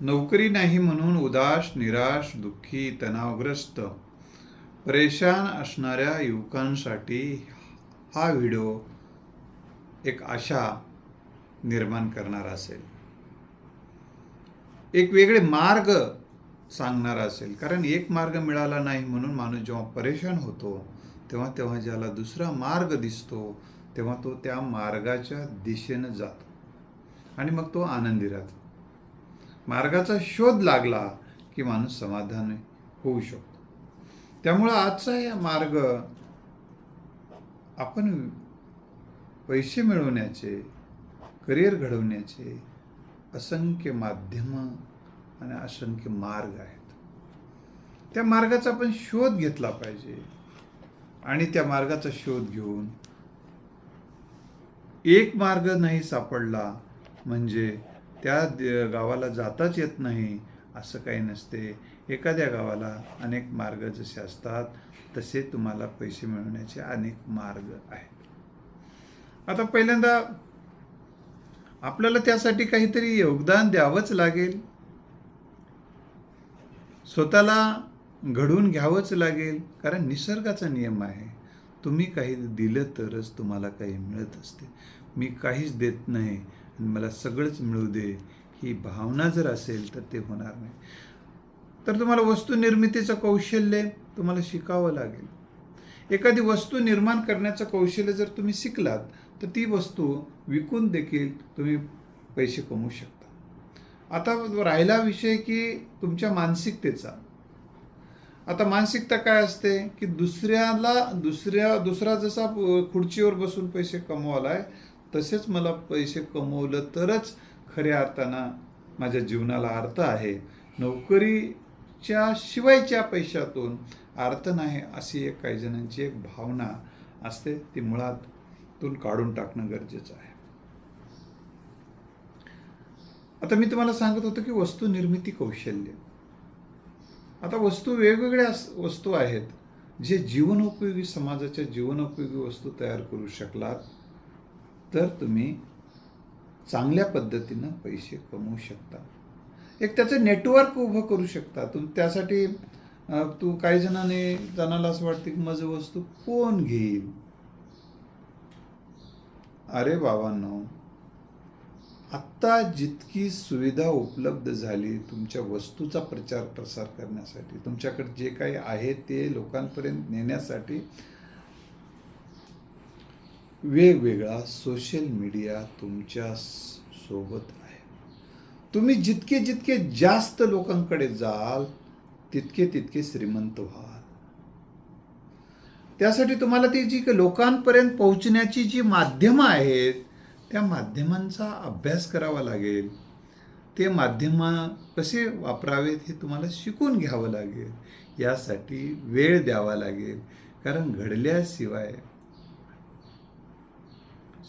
नोकरी नाही म्हणून उदास निराश दुःखी तणावग्रस्त परेशान असणाऱ्या युवकांसाठी हा व्हिडिओ एक आशा निर्माण करणारा असेल. एक वेगळे मार्ग सांगणारा असेल. कारण एक मार्ग मिळाला नाही म्हणून माणूस जेव्हा परेशान होतो तेव्हा तेव्हा ज्याला दुसरा मार्ग दिसतो तेव्हा तो त्या मार्गाच्या दिशेनं जातो. आणि मग तो आनंदी राहतो. मार्गाचा शोध लागला की माणूस समाधान होऊ शकतो. त्यामुळं आजचा हा मार्ग आपण पैसे मिळवण्याचे करिअर घडवण्याचे असंख्य माध्यमं आणि असंख्य मार्ग आहेत. त्या मार्गाचा आपण शोध घेतला पाहिजे आणि त्या मार्गाचा शोध घेऊन एक मार्ग नाही सापडला म्हणजे त्या गावाला जाताच येत नाही असं काही नसते. एखाद्या गावाला अनेक मार्ग जसे असतात तसे तुम्हाला पैसे मिळवण्याचे अनेक मार्ग आहेत. आता पहिल्यांदा आपल्याला त्यासाठी काहीतरी योगदान द्यावंच लागेल. स्वतःला घडवून घ्यावंच लागेल कारण निसर्गाचा नियम आहे. तुम्ही काही दिलं तरच तुम्हाला काही मिळत असते. मी काहीच देत नाही मला सगळंच मिळू दे ही भावना जर असेल तर ते होणार नाही. तर तुम्हाला वस्तू निर्मितीचं कौशल्य तुम्हाला शिकावं लागेल. एखादी वस्तू निर्माण करण्याचं कौशल्य जर तुम्ही शिकलात तर ती वस्तू विकून देखील तुम्ही पैसे कमवू शकता. आता राहिला विषय की तुमच्या मानसिकतेचा. आता मानसिकता काय असते? की दुसऱ्याला दुसऱ्या दुसरा जसा खुर्चीवर बसून पैसे कमवालाय तसेच मला पैसे कमवलं तरच खऱ्या अर्थानं माझ्या जीवनाला अर्थ आहे. नोकरीच्या शिवायच्या पैशातून अर्थ नाही अशी एक काही जणांची एक भावना असते. ती मुळातून काढून टाकणं गरजेचं आहे. आता मी तुम्हाला सांगत होतो की वस्तू निर्मिती कौशल्य. आता वस्तू वेगवेगळ्या वस्तू आहेत. जे जीवनोपयोगी समाजाच्या जीवनोपयोगी वस्तू तयार करू शकलात तर तुम्ही चांगल्या पद्धतीनं पैसे कमवू शकता. एक त्याचं नेटवर्क उभं करू शकता. तुम त्यासाठी तू काही जणांनी जणाला असं वाटतं की माझं वस्तू कोण घेईल? अरे बाबांनो आत्ता जितकी सुविधा उपलब्ध झाली तुमच्या वस्तूचा प्रचार प्रसार करण्यासाठी तुमच्याकडे जे काही आहे ते लोकांपर्यंत नेण्यासाठी वेगवेगळा सोशल मीडिया तुमच्यासोबत आहे. तुम्ही जितके जितके जास्त लोकांकडे जाल तितके तितके श्रीमंत व्हाल. त्यासाठी तुम्हाला ती जी लोकांपर्यंत पोहोचण्याची जी माध्यमं आहेत त्या माध्यमांचा अभ्यास करावा लागेल. ते माध्यम कसे वापरावेत हे तुम्हाला शिकून घ्यावं लागेल. यासाठी वेळ द्यावा लागेल. कारण घडल्याशिवाय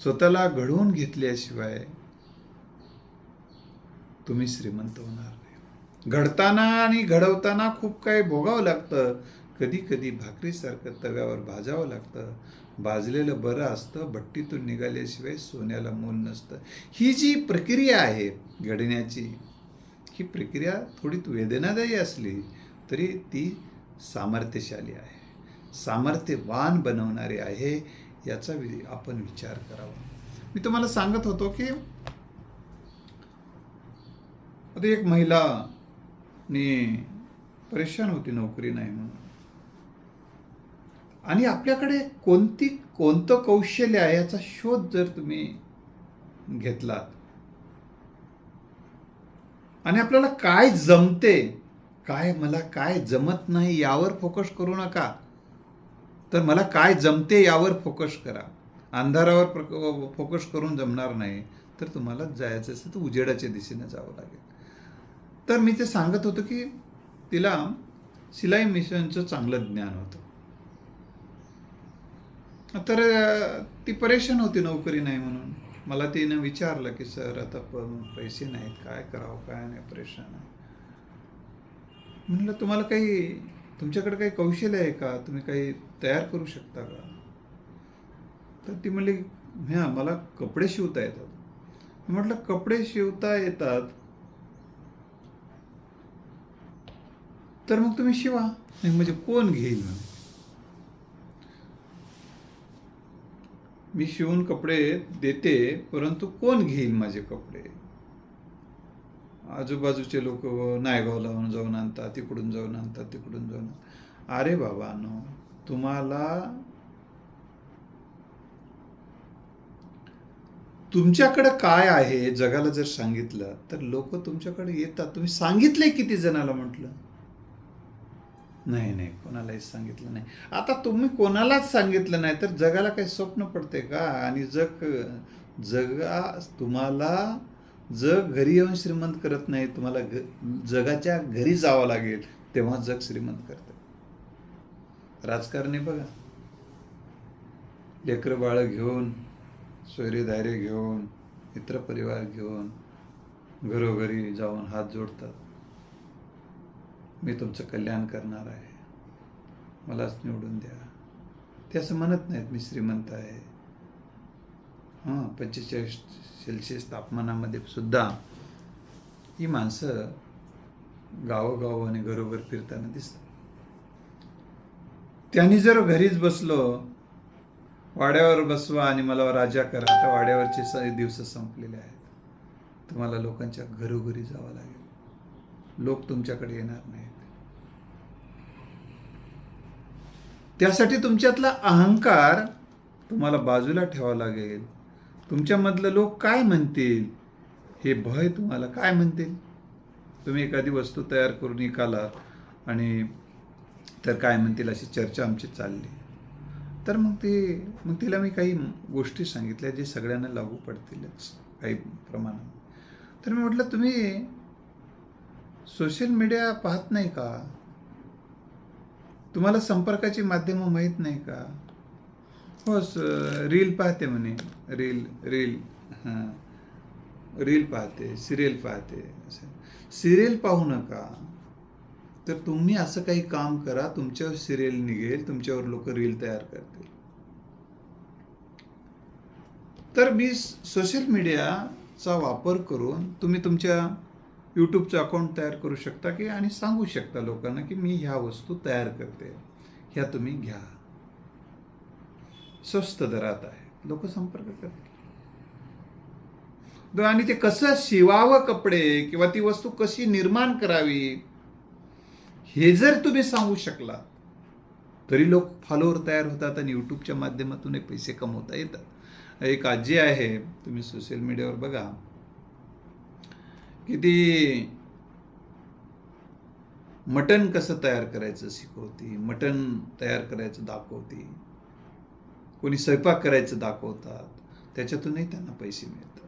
स्वतःला घडवून घेतल्याशिवाय तुम्ही श्रीमंत होणार नाही. घडताना आणि घडवताना खूप काही भोगावं लागतं. कधी कधी भाकरीसारखं तव्यावर भाजावं लागतं. भाजलेलं बरं असतं भट्टीतून निघाल्याशिवाय सोन्याला मोल नसतं. ही जी प्रक्रिया आहे घडण्याची ही प्रक्रिया थोडी वेदनादायी असली तरी ती सामर्थ्यशाली आहे. सामर्थ्यवान बनवणारे आहे याचा वि आपण विचार करावा. मी तुम्हाला सांगत होतो की आता एक महिला नी परेशान होती नोकरी नाही म्हणून. आणि आपल्याकडे कोणती कोणतं कौशल्य आहे याचा शोध जर तुम्ही घेतलात. आणि आपल्याला काय जमते काय मला काय जमत नाही यावर फोकस करू नका. तर मला काय जमते यावर फोकस करा. अंधारावर प्रक- फोकस करून जमणार नाही तर तुम्हाला जायचं असेल तर उजेडाच्या दिशेने जावं लागेल. तर मी ते सांगत होतो की तिला शिलाई मिशनचं चांगलं ज्ञान होतं. तर ती परेशान होती नोकरी नाही म्हणून. मला तिनं विचारलं की सर आता पैसे नाहीत काय करावं काय नाही परेशान आहे. म्हणलं तुम्हाला काही तुमच्याकडे काही कौशल्य आहे का? तुम्ही काही तयार करू शकता का? तर ती म्हणली ह्या मला कपडे शिवता येतात. म्हटलं कपडे शिवता येतात? तर मग तुम्ही शिवा. नाही म्हणजे कोण घेईल? मी शिवून कपडे देते परंतु कोण घेईल माझे कपडे? आजूबाजूचे लोक नायगावला जाऊन आणतात तिकडून जाऊन आणतात तिकडून जाऊन आणतात. अरे बाबा नो तुम्हाला तुमच्याकडे काय आहे जगाला जर सांगितलं तर लोक तुमच्याकडे येतात. तुम्ही सांगितलंय किती जणाला म्हटलं? नाही नाही कोणालाही सांगितलं नाही. आता तुम्ही कोणालाच सांगितलं नाही तर जगाला काही स्वप्न पडते का? आणि जग जगा तुम्हाला जग घरी येऊन श्रीमंत करत नाही तुम्हाला घ जगाच्या घरी जावं लागेल तेव्हा जग श्रीमंत करतं. राजकारणी बघा. लेकरं बाळं घेऊन सोयरेदारे घेऊन मित्रपरिवार घेऊन घरोघरी जाऊन हात जोडतात. मी तुमचं कल्याण करणार आहे. मलाच निवडून द्या. ते असं म्हणत नाहीत मी श्रीमंत आहे. हां पंचेचाळीस सेल्सिअस तापमानामध्ये सुद्धा ही माणसं गावोगाव आणि घरोघर फिरताना दिसतात. त्यांनी जर घरीच बसलो वाड्यावर बसवा आणि मला राजा करा आता वाड्यावरचे स- दिवस संपलेले आहेत. तुम्हाला लोकांच्या घरोघरी जावं लागेल. लोक तुमच्याकडे येणार नाहीत. त्यासाठी तुमच्यातला अहंकार तुम्हाला बाजूला ठेवावा लागेल. तुमच्यामधलं लोक काय म्हणतील? हे भय तुम्हाला काय म्हणतील? तुम्ही एखादी वस्तू तयार करून निघाला आणि तर काय म्हणतील अशी चर्चा आमची चालली. तर मग ते मग तिला मी काही गोष्टी सांगितल्या जे सगळ्यांना लागू पडतीलच काही प्रमाणात. तर मी म्हटलं तुम्ही सोशल मीडिया पाहत नाही का? तुम्हाला संपर्काची माध्यमं माहीत नाही का? हो स रील पाहते म्हणे. रील रील हां. रील पाहते सिरियल पाहते. असं सिरियल पाहू नका. तर तुम्ही असं काही काम करा तुमच्यावर सिरियल निघेल तुमच्यावर लोक रील तयार करतील. तर मी सोशल मीडियाचा वापर करून तुम्ही तुमच्या यूट्यूबचं अकाउंट तयार करू शकता की आणि सांगू शकता लोकांना की मी ह्या वस्तू तयार करते. ह्या तुम्ही घ्या. स्वस्त दरात आहे. लोक संपर्क करतील. आणि ते कसं शिवावं कपडे किंवा ती वस्तू कशी निर्माण करावी हे जर तुम्ही सांगू शकला तरी लोक फॉलोअर तयार होतात आणि यूट्यूबच्या माध्यमातून पैसे कमवता येतात. एक आजी आहे तुम्ही सोशल मीडियावर बघा. की ती मटण कसं तयार करायचं शिकवती मटण तयार करायचं दाखवती कोणी स्वयंपाक करायचं दाखवतात त्याच्यातूनही त्यांना पैसे मिळतात.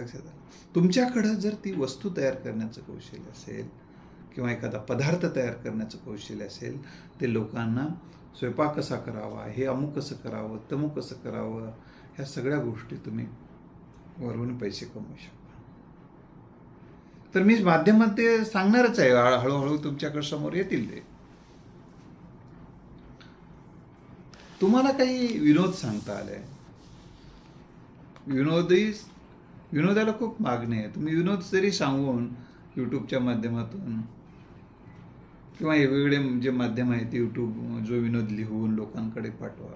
लक्षात आलं? तुमच्याकडं जर ती वस्तू तयार करण्याचं कौशल्य असेल किंवा एखादा पदार्थ तयार करण्याचं कौशल्य असेल ते लोकांना स्वयंपाक कसा करावा हे अमुक कसं करावं तमुक कसं करावं ह्या सगळ्या गोष्टी तुम्ही वरून पैसे कमवू शकता. तर मी माध्यमात ते सांगणारच आहे हळूहळू तुमच्याकडे समोर येतील ते. तुम्हाला काही विनोद सांगता आले विनोदी विनोदाला खूप मागणी आहे. तुम्ही विनोद जरी सांगून यूट्यूबच्या माध्यमातून किंवा वेगवेगळे जे माध्यम आहेत यूट्यूब जो विनोद लिहून लोकांकडे पाठवा.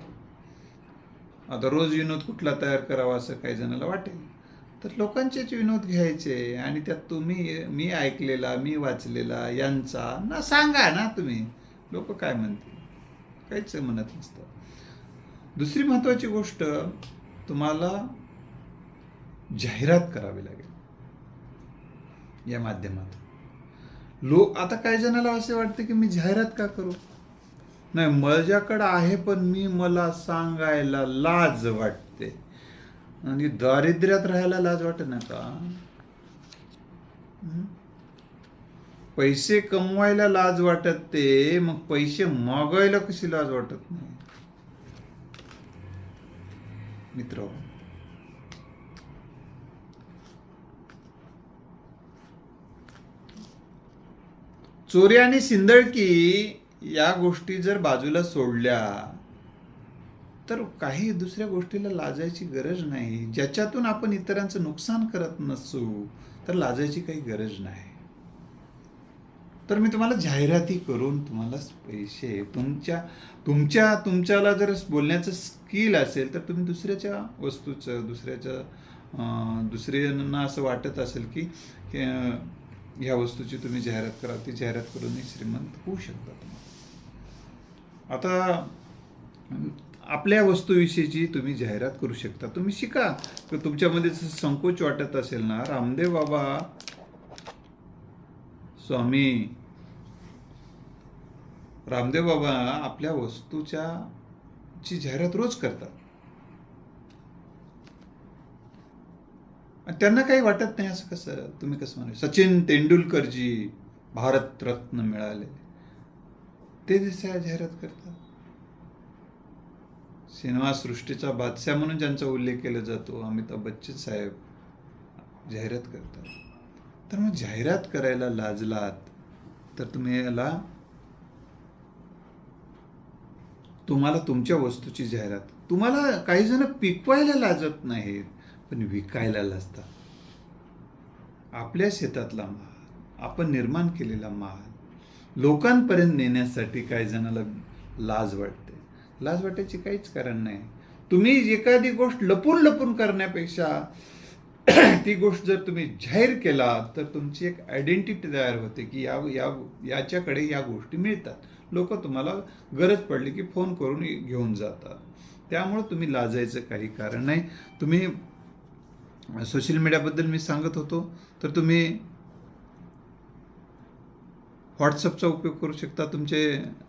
आता रोज विनोद कुठला तयार करावा असं काही जणाला वाटेल. तर लोकांचेच विनोद घ्यायचे आणि त्यात तुम्ही मी ऐकलेला मी वाचलेला यांचा ना सांगा ना तुम्ही. लोक काय म्हणतील? काहीच म्हणत नसतं दुसरी महत्त्वाची गोष्ट तुम्हाला जाहिरात करावी लागेल या माध्यमातून. लोक आता काही जणाला असे वाटते की मी जाहिरात का करू? नाही माझ्याकडं आहे पण मी मला सांगायला लाज वाटते. आणि दारिद्र्यात राहायला लाज वाटत ना का? पैसे कमवायला लाज वाटत ते मग पैसे मागायला कशी लाज वाटत नाही? मित्र चोरी आणि सिंदळकी या गोष्टी जर बाजूला सोडल्या तर काही दुसऱ्या गोष्टीला लाजायची गरज नाही. ज्याच्यातून आपण इतरांचं नुकसान करत नसू तर लाजायची काही गरज नाही. तर मी तुम्हाला जाहिराती करून तुम्हाला पैसे तुमच्या तुमच्या तुमच्याला जर बोलण्याचं स्किल असेल तर तुम्ही दुसऱ्याच्या वस्तूचं दुसऱ्याच्या दुसऱ्यांना असं वाटत असेल की ह्या वस्तूची तुम्ही जाहिरात करा ती जाहिरात करूनही श्रीमंत होऊ शकता तुम्ही आता आपल्या वस्तूविषयीची तुम्ही जाहिरात करू शकता. तुम्ही शिका. तर तुमच्यामध्ये जसं संकोच वाटत असेल ना रामदेव बाबा स्वामी रामदेव बाबा आपल्या वस्तूच्या ची जाहिरात रोज करतात आणि त्यांना काही वाटत नाही असं कसं तुम्ही कसं म्हणू सचिन तेंडुलकरजी भारतरत्न मिळाले. ते दिसा जाहिरात करतात. सिनेमासृष्टीचा बादशाह म्हणून ज्यांचा उल्लेख केला जातो अमिताभ बच्चन साहेब जाहिरात करतात. तर मग जाहिरात करायला लाजलात तर तुम्ही याला तुम्हाला तुमच्या वस्तूची जाहिरात तुम्हाला काही जण पिकवायला लाजत नाहीत. पण विकायला लाजतात आपल्या शेतातला माल आपण निर्माण केलेला माल लोकांपर्यंत नेण्यासाठी काही जणाला लाज वाटते. लाज वाटायची काहीच कारण नाही. तुम्ही एखादी गोष्ट लपून लपून करण्यापेक्षा ती गोष्ट जर तुम्ही जाहीर केला तर तुमची एक आयडेंटिटी तयार होते की या या याच्याकडे या गोष्टी मिळतात. लोक तुम्हाला गरज पडली की फोन करून घेऊन जातात. त्यामुळं तुम्ही लाजायचं काही कारण नाही. तुम्ही सोशल मीडियाबद्दल मी सांगत होतो तर तुम्ही व्हॉट्सअपचा उपयोग करू शकता. तुमचे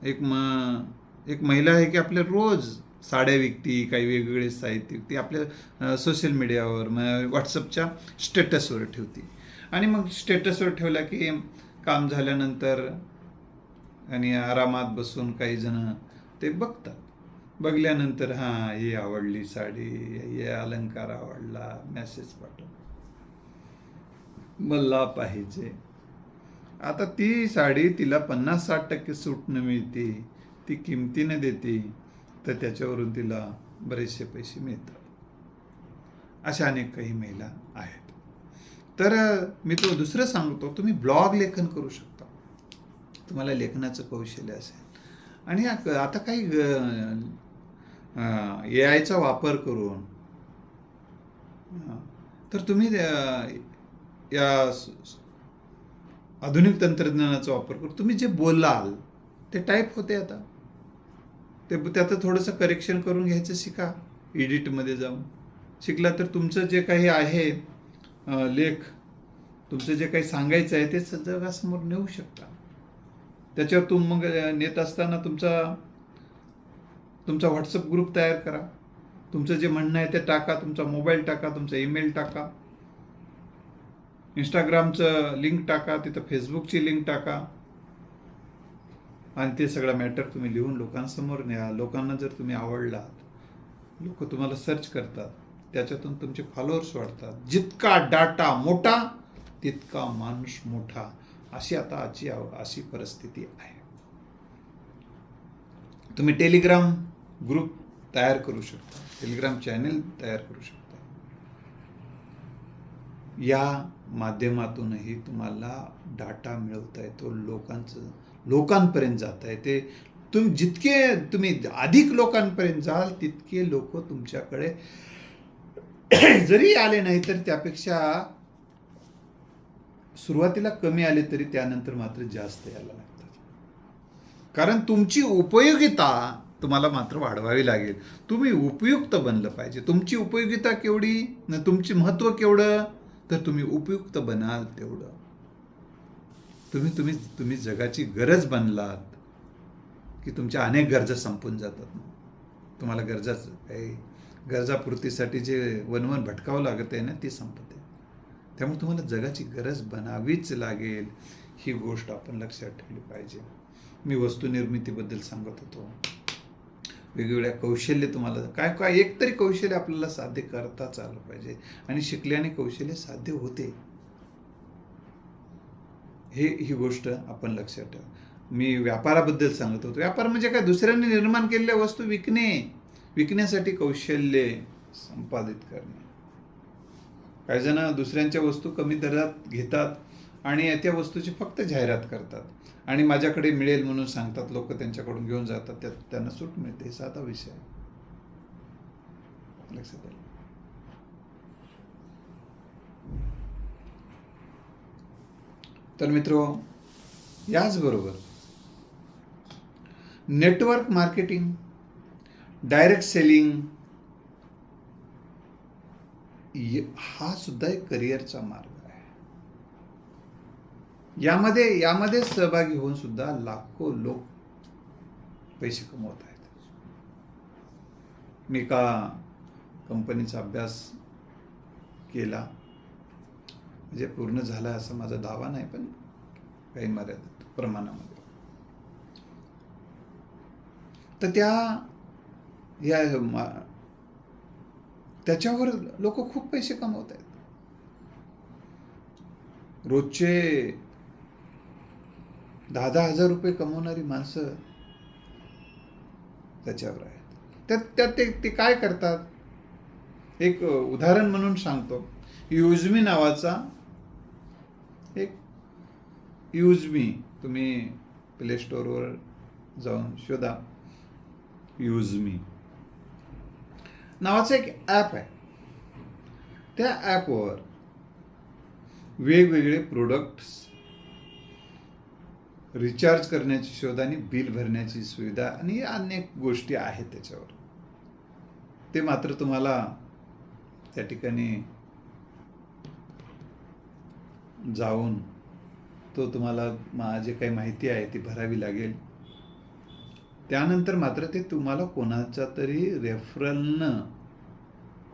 एक म एक महिला आहे की आपल्या रोज साड्या विकती काही वेगवेगळे साहित्य विकती आपल्या सोशल मीडियावर मग व्हॉट्सअपच्या स्टेटसवर ठेवती. आणि मग स्टेटसवर ठेवला की काम झाल्यानंतर आणि आरामात बसून काही जण ते बघतात. बघल्यानंतर हां ही आवडली साडी हे अलंकार आवडला मेसेज पाठव मला पाहिजे. आता ती साडी तिला पन्नास साठ टक्के सूटनं मिळते ती किमतीनं देते तर त्याच्यावरून तिला बरेचसे पैसे मिळतात. अशा अनेक काही महिला आहेत. तर मी तो दुसरं सांगतो तुम्ही ब्लॉग लेखन करू शकता. तुम्हाला लेखनाचं कौशल्य असेल. आणि आता काही ए आयचा वापर करून. तर तुम्ही या आधुनिक तंत्रज्ञानाचा वापर करून तुम्ही जे बोलाल ते टाईप होते आता. ते त्याचं थोडंसं करेक्शन करून घ्यायचं शिका एडिटमध्ये जाऊन. शिकला तर तुमचं जे काही आहे लेख तुमचं जे काही सांगायचं आहे ते जगासमोर नेऊ शकता. त्याच्यावर तुम मग नेत असताना तुमचा तुमचा व्हॉट्सअप ग्रुप तयार करा. तुमचं जे म्हणणं आहे ते टाका. तुमचा मोबाईल टाका. तुमचा ईमेल टाका. इंस्टाग्रामचं लिंक टाका. तिथं फेसबुकची लिंक टाका. आणि ते सगळं मॅटर तुम्ही लिहून लोकांसमोर न्या. लोकांना जर तुम्ही आवडलात लोक तुम्हाला सर्च करतात त्याच्यातून तुमचे फॉलोअर्स वाढतात. जितका डाटा मोठा तितका माणूस मोठा. अशी आता आजची आव- अशी परिस्थिती आहे. तुम्ही टेलिग्राम ग्रुप तयार करू शकता. टेलिग्राम चॅनेल तयार करू शकता. या माध्यमातूनही तुम्हाला डाटा मिळवता येतो. लोकांचं लोकांपर्यंत जाता येते. तुम्ही जितके तुम्ही अधिक लोकांपर्यंत जाल तितके लोक तुमच्याकडे जरी आले नाही तर त्यापेक्षा सुरुवातीला कमी आले तरी त्यानंतर मात्र जास्त यायला लागतात. कारण तुमची उपयोगिता तुम्हाला मात्र वाढवावी लागेल. तुम्ही उपयुक्त बनलं पाहिजे. तुमची उपयोगिता केवढी? न तुमची महत्त्व केवढं? तर तुम्ही उपयुक्त बनाल तेवढं. तुम्ही तुम्ही तुम्ही जगाची गरज बनलात की तुमच्या अनेक गरजा संपून जातात. तुम्हाला गरजाच काही गरजापूर्तीसाठी जे वनवन भटकावं लागत आहे ना ती संपते त्यामुळे तुम्हाला जगाची गरज बनावीच लागेल. ही गोष्ट आपण लक्षात ठेवली पाहिजे. मी वस्तू निर्मितीबद्दल सांगत होतो. वेगवेगळ्या कौशल्य तुम्हाला काय काय एकतरी कौशल्य आपल्याला साध्य करताच आलं पाहिजे. आणि शिकल्याने कौशल्य साध्य होते. हे ही गोष्ट आपण लक्षात ठेवा. मी व्यापाराबद्दल सांगत होतो. व्यापार म्हणजे काय? दुसऱ्यांनी निर्माण केलेल्या वस्तू विकणे. विकण्यासाठी कौशल्य संपादित करणे. काही जण दुसऱ्यांच्या वस्तू कमी दरात घेतात. आणि त्या वस्तूची फक्त जाहिरात करतात. आणि माझ्याकडे मिळेल म्हणून सांगतात लोक त्यांच्याकडून घेऊन जातात त्यात त्यांना सूट मिळते हे साधा विषय आहे. लक्षात आलं? तर मित्र याचबरोबर नेटवर्क मार्केटिंग डायरेक्ट सेलिंग हा सुद्धा एक करिअरचा मार्ग. यामध्ये यामध्ये सहभागी होऊन सुद्धा लाखो लोक पैसे कमवत आहेत. मी एका कंपनीचा अभ्यास केला. म्हणजे पूर्ण झाला असा माझा दावा नाही पण काही मर्यादित प्रमाणामध्ये. तर त्या या त्याच्यावर लोक खूप पैसे कमवत आहेत. रोजचे दहा दहा हजार रुपये कमवणारी माणसं त्याच्यावर आहेत. त्यात त्यात ते ते काय करतात? एक उदाहरण म्हणून सांगतो. युजमी नावाचा एक युजमी तुम्ही प्ले स्टोअरवर जाऊन शोधा. युजमी. नावाचं एक ॲप आहे. त्या ॲपवर वेगवेगळे प्रोडक्ट्स रिचार्ज करण्याची शोध आणि बिल भरण्याची सुविधा आणि अनेक गोष्टी आहेत त्याच्यावर. ते मात्र तुम्हाला त्या ठिकाणी जाऊन तो तुम्हाला मा- जे काही माहिती आहे ती भरावी लागेल. त्यानंतर मात्र ते तुम्हाला कोणाच्या तरी रेफरलनं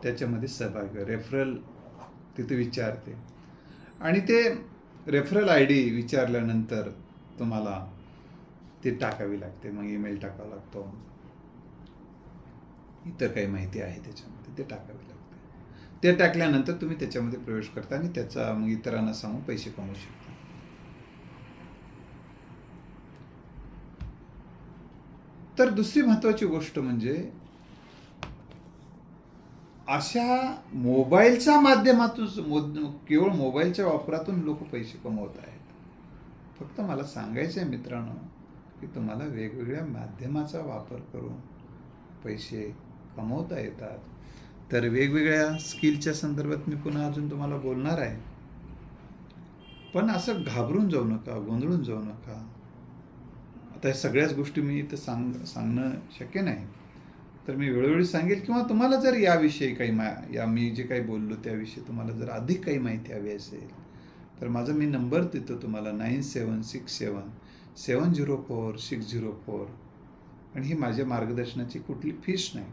त्याच्यामध्ये सहभाग रेफरल तिथे विचारते. आणि ते रेफरल आय डी विचारल्यानंतर तुम्हाला ते टाकावी लागते मग ईमेल टाकावा लागतो. इतर काही माहिती आहे त्याच्यामध्ये ते टाकावी लागते. ते टाकल्यानंतर तुम्ही त्याच्यामध्ये प्रवेश करता आणि त्याचा मग इतरांना सांगून पैसे कमवू शकता. तर दुसरी महत्वाची गोष्ट म्हणजे अशा मोबाईलच्या माध्यमातून केवळ मोबाईलच्या वापरातून लोक पैसे कमवत आहेत. फक्त मला सांगायचं आहे मित्रांनो की तुम्हाला वेगवेगळ्या माध्यमाचा वापर करून पैसे कमवता येतात. तर वेगवेगळ्या स्किलच्या संदर्भात मी पुन्हा अजून तुम्हाला बोलणार आहे. पण असं घाबरून जाऊ नका गोंधळून जाऊ नका. आता या सगळ्याच गोष्टी मी इथं सांग सांगणं शक्य नाही. तर मी वेळोवेळी सांगेल किंवा तुम्हाला जर याविषयी काही मा या मी जे काही बोललो त्याविषयी तुम्हाला जर अधिक काही माहिती हवी असेल तर माझा मी नंबर देतो तुम्हाला nine seven six seven seven zero four six zero four. आणि ही माझ्या मार्गदर्शनाची कुठली फीस नाही.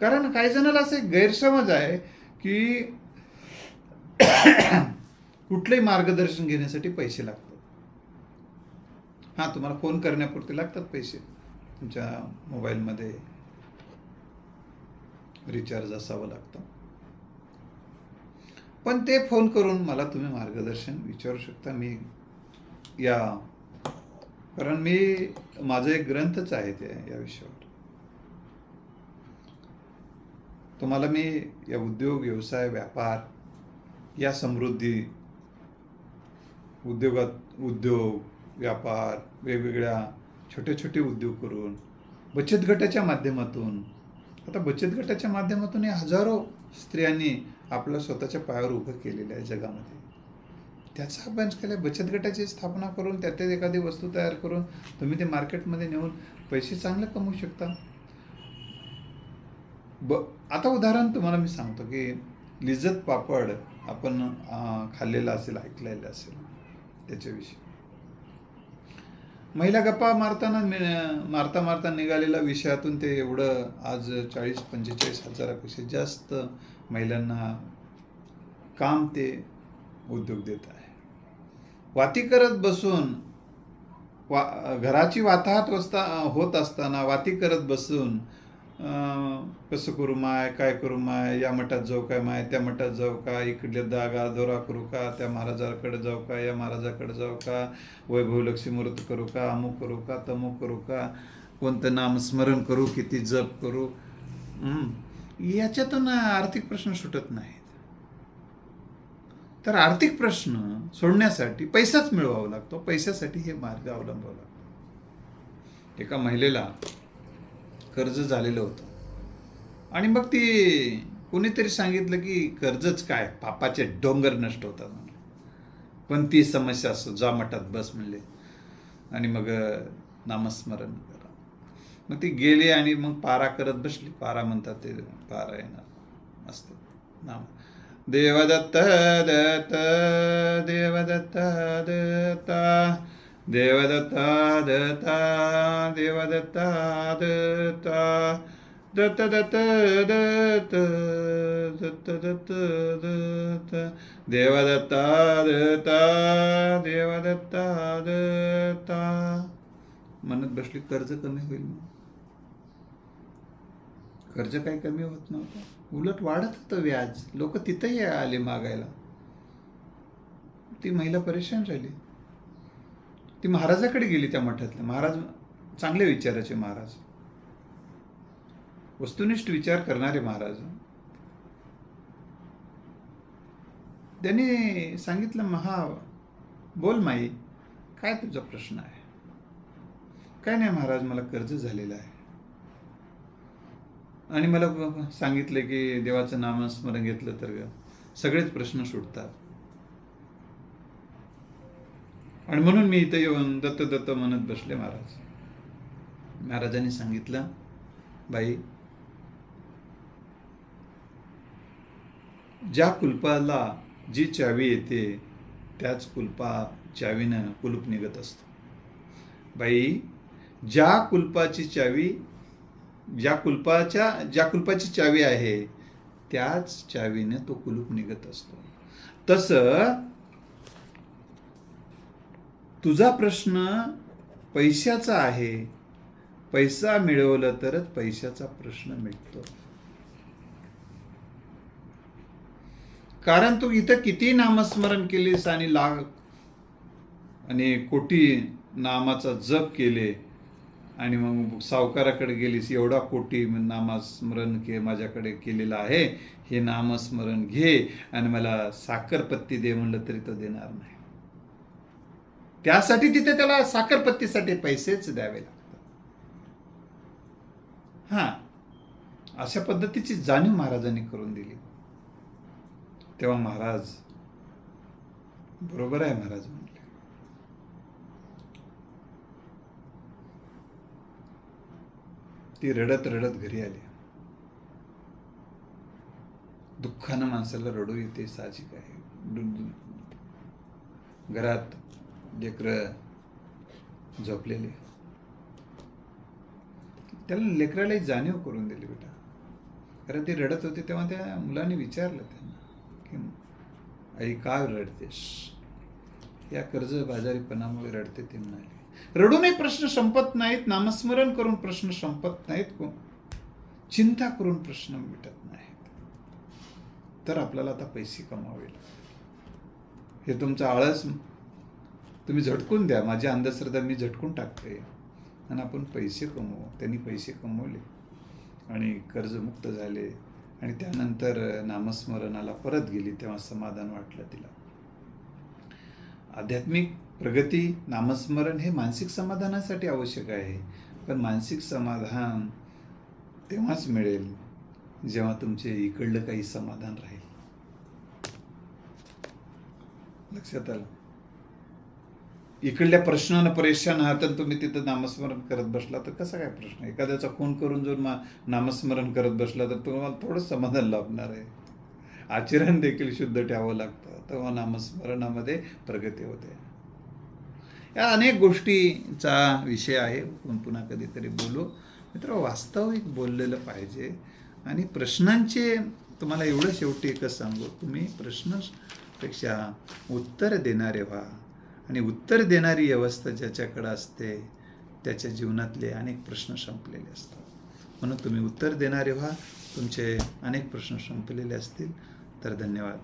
कारण काही जणाला असे गैरसमज आहे की कुठलंही मार्गदर्शन घेण्यासाठी पैसे लागतात. हां तुम्हाला फोन करण्यापुरते लागतात पैसे. तुमच्या मोबाईलमध्ये रिचार्ज असावं लागतं. पण ते फोन करून मला तुम्ही मार्गदर्शन विचारू शकता. मी या कारण मी माझं एक ग्रंथच आहे ते या विषयावर. तुम्हाला मी या उद्योग व्यवसाय व्यापार या समृद्धी उद्योगात उद्योग व्यापार वेगवेगळ्या छोटे छोटे उद्योग करून बचत गटाच्या माध्यमातून आता बचत गटाच्या माध्यमातून हजारो स्त्रियांनी आपलं स्वतःच्या पायावर उभं केलेलं आहे जगामध्ये. त्याचा अभ्यास केला बचत गटाची स्थापना करून त्यातच एखादी वस्तू तयार करून तुम्ही ते मार्केटमध्ये नेऊन पैसे चांगले कमवू शकता. ब आता उदाहरण तुम्हाला मी सांगतो की लिजत पापड आपण खाल्लेलं असेल ऐकलेलं असेल त्याच्याविषयी. महिला गप्पा मारताना मारता मारता निघालेल्या विषयातून ते एवढं आज चाळीस पंचेचाळीस हजारापेक्षा जास्त महिलांना काम ते उद्योग देत आहे. वाती करत बसून वा घराची वाताहत वस्ता होत असताना वाती करत बसून कसं करू माय काय करू माय या मठात जाऊ काय माय त्या मठात जाऊ का इकडले दागा दोरा करू का त्या महाराजाकडे जाऊ का या महाराजाकडे जाऊ का वैभव लक्ष्मीमूर्त करू का अमुक करू का तमुक करू का कोणतं नामस्मरण करू किती जप करू याच्यातून आर्थिक प्रश्न सुटत नाहीत. तर आर्थिक प्रश्न सोडण्यासाठी पैसाच मिळवावा लागतो. पैशासाठी हे मार्ग अवलंबावा लागतो. एका महिलेला कर्ज झालेलं होतं. आणि मग ती कोणीतरी सांगितलं की कर्जच काय? पापाचे डोंगर नष्ट होतात म्हणले कोणती समस्या असो जा मठात बस म्हणले. आणि मग नामस्मरण. मग ती गेली आणि मग पारा करत बसली. पारा म्हणतात ते पारा येणार. असतं नाम. देवदत्त दत्त देवदत्त दत्ता. देवदत्ता दत्ता देवदत्ता दत्ता. दत्त दत्त दत्त दत्त दत्त दत्त. देवदत्ता दत्ता देवदत्ता दत्ता. म्हणत बसली कर्ज कमी होईल मग. कर्ज काही कमी होत नव्हतं. उलट वाढत होतं व्याज. लोक तिथंही आले मागायला. ती महिला परेशान झाली ती महाराजाकडे गेली त्या मठातल्या महाराज चांगले विचाराचे महाराज. वस्तुनिष्ठ विचार करणारे महाराज. त्यांनी सांगितलं महा बोल माई काय तुझा प्रश्न आहे? काय नाही महाराज मला कर्ज झालेलं आहे. आणि मला सांगितले की देवाचं नामस्मरण घेतलं तर सगळेच प्रश्न सुटतात. आणि म्हणून मी इथं येऊन दत्त दत्त म्हणत बसले महाराज. महाराजांनी सांगितलं बाई ज्या कुलपाला जी चावी येते त्याच कुलपा चावीनं कुलूप निघत असतो. बाई ज्या कुलपाची चावी ज्या कुलपाच्या ज्या कुलपाची चावी आहे त्याच चावीने तो कुलूप निघत असतो. तस तुझा प्रश्न पैशाचा आहे. पैसा मिळवला तरच पैशाचा प्रश्न मिटतो. कारण तू इथं किती नामस्मरण केलीस आणि लाख आणि कोटी नामाचा जप केले. आणि मग सावकाराकडे गेलीस एवढा कोटी नामस्मरण के माझ्याकडे केलेलं आहे हे नामस्मरण घे आणि मला साखरपत्ती दे म्हणलं तरी तो देणार नाही. त्यासाठी तिथे त्याला साखरपत्तीसाठी पैसेच द्यावे लागतात. हां अशा पद्धतीची जाणीव महाराजांनी करून दिली. तेव्हा महाराज बरोबर आहे महाराज म्हणले ती रडत रडत घरी आली. दुःखानं माणसाला रडू येते साहजिक आहे. घरात लेकरं झोपलेले. त्याला लेकरालाही जाणीव करून दिली बेटा. कारण ते रडत होते तेव्हा त्या मुलाने विचारलं त्यांना की आई का रडतेस? या कर्ज बाजारीपणामुळे रडते ते म्हणाले. रडूनही प्रश्न संपत नाहीत नामस्मरण करून प्रश्न संपत नाहीत कोण? चिंता करून प्रश्न मिटत नाहीत. तर आपल्याला आता पैसे कमावे लागतील हे तुमचा आळस तुम्ही झटकून द्या. माझी अंधश्रद्धा मी झटकून टाकते. आणि आपण पैसे कमवू. त्यांनी पैसे कमवले आणि कर्जमुक्त झाले. आणि त्यानंतर नामस्मरणाला परत गेली तेव्हा समाधान वाटलं तिला. आध्यात्मिक प्रगती नामस्मरण हे मानसिक समाधानासाठी आवश्यक आहे. पण मानसिक समाधान तेव्हाच मिळेल जेव्हा तुमचे इकडलं काही समाधान राहील. लक्षात आलं? इकडल्या प्रश्नानं परेशान आहात आणि तुम्ही तिथं नामस्मरण करत बसला तर कसा काय प्रश्न? एखाद्याचा खून करून जर मा नामस्मरण करत बसला तर तुम्हाला थोडं समाधान लाभणार आहे. आचरण देखील शुद्ध ठेवावं लागतं. तेव्हा नामस्मरणामध्ये प्रगती होते. या अनेक गोष्टीचा विषय आहे. आपण पुन्हा कधीतरी बोलू. मित्र वास्तविक बोललेलं पाहिजे आणि प्रश्नांचे तुम्हाला एवढं शेवटी एकच सांगू. तुम्ही प्रश्नपेक्षा उत्तर देणारे व्हा. आणि उत्तर देणारी व्यवस्था ज्याच्याकडं असते त्याच्या जीवनातले अनेक प्रश्न संपलेले असतात. म्हणून तुम्ही उत्तर देणारे व्हा. तुमचे अनेक प्रश्न संपलेले असतील. तर धन्यवाद.